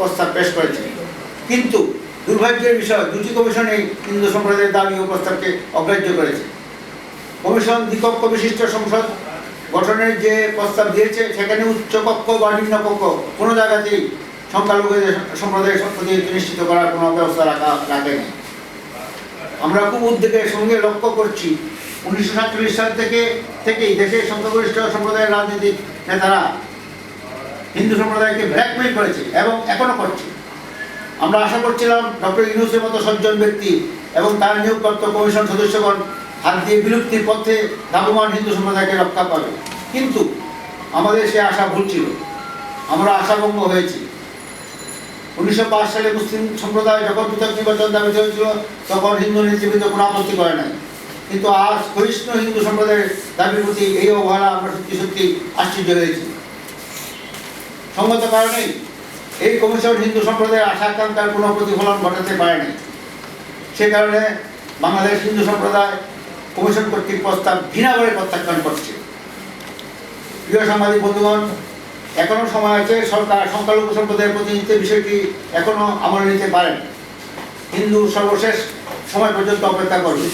প্রস্তাব পেশ করেছে। কিন্তু দুর্ভাগ্যের বিষয়, দুটি কমিশনই হিন্দু সম্প্রদায়ের দাবি ও প্রস্তাবকে অগ্রাহ্য করেছে। কমিশন দ্বিকক্ষ বিশিষ্ট সংসদ গঠনের যে প্রস্তাব দিয়েছে, সেখানে উচ্চ কক্ষ বা নিম্ন কক্ষ কোনো জায়গাতেই সংখ্যালঘুদের সম্প্রদায়ের প্রতিনিধিত্ব নিশ্চিত করার কোনো ব্যবস্থা রাখা রাখেনি আমরা খুব উদ্বেগের সঙ্গে লক্ষ্য করছি, উনিশশো সাতচল্লিশ সাল থেকে, থেকেই দেশের সংখ্যাগরিষ্ঠ সম্প্রদায়ের রাজনৈতিক নেতারা হিন্দু সম্প্রদায়কে ব্ল্যাকমেইল করেছে এবং এখনও করছে। আমরা আশা করছিলাম ডক্টর ইউনুসের মতো সজ্জন ব্যক্তি এবং তার নিয়োগপ্রাপ্ত কমিশন সদস্যগণ হাত দিয়ে বিলুপ্তির পথে ধাবমান হিন্দু সম্প্রদায়কে রক্ষা পাবে। কিন্তু আমাদের সে আশা ভুল ছিল। আমরা আশাভঙ্গ হয়েছি। উনিশশো পাঁচ সালে মুসলিম সম্প্রদায় যখন পৃথক নির্বাচন দাবি হয়েছিল তখন হিন্দু নেতৃবৃন্দ কোনো আপত্তি করে নাই। কিন্তু আজ ক্ষয়িষ্ণু হিন্দু সম্প্রদায়ের দাবির প্রতি এই অবহেলা আমরা সত্যি সত্যি আশ্চর্য হয়েছি। সঙ্গত কারণেই এই কমিশন হিন্দু সম্প্রদায়ের আশা আকাঙ্ক্ষার কোনো প্রতিফলন ঘটাতে পারেনি। সে কারণে বাংলাদেশ হিন্দু সম্প্রদায় কমিশন কর্তৃক প্রস্তাব ঘৃণা করে প্রত্যাখ্যান করছে। প্রিয় সাংবাদিক বন্ধুগণ, এখনও সময় আছে, সরকার সংখ্যালঘু সম্প্রদায়ের প্রতিনিধিত্বের বিষয়টি এখনও আমলে নিতে পারেন। হিন্দু সর্বশেষ সময় পর্যন্ত অপেক্ষা করবে।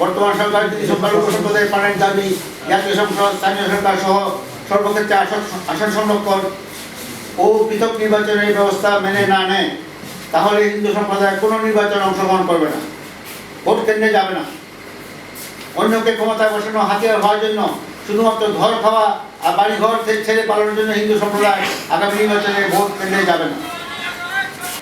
বর্তমান সরকার যদি সংখ্যালঘু সম্প্রদায়ের পালনের দাবি, জাতীয় সংসদ, স্থানীয় সরকার সহ সর্বক্ষেত্রে আসন সংরক্ষণ ও পৃথক নির্বাচনের ব্যবস্থা মেনে না নেয়, তাহলে হিন্দু সম্প্রদায় কোনো নির্বাচনে অংশগ্রহণ করবে না, ভোট কেন্দ্রে যাবে না। অন্যকে ক্ষমতায় বসানো, হাতিয়ার হওয়ার জন্য শুধুমাত্র ঘর খাওয়া আর বাড়িঘর ছেড়ে পালানোর জন্য হিন্দু সম্প্রদায় আগামী নির্বাচনে ভোট কেন্দ্রে যাবে না।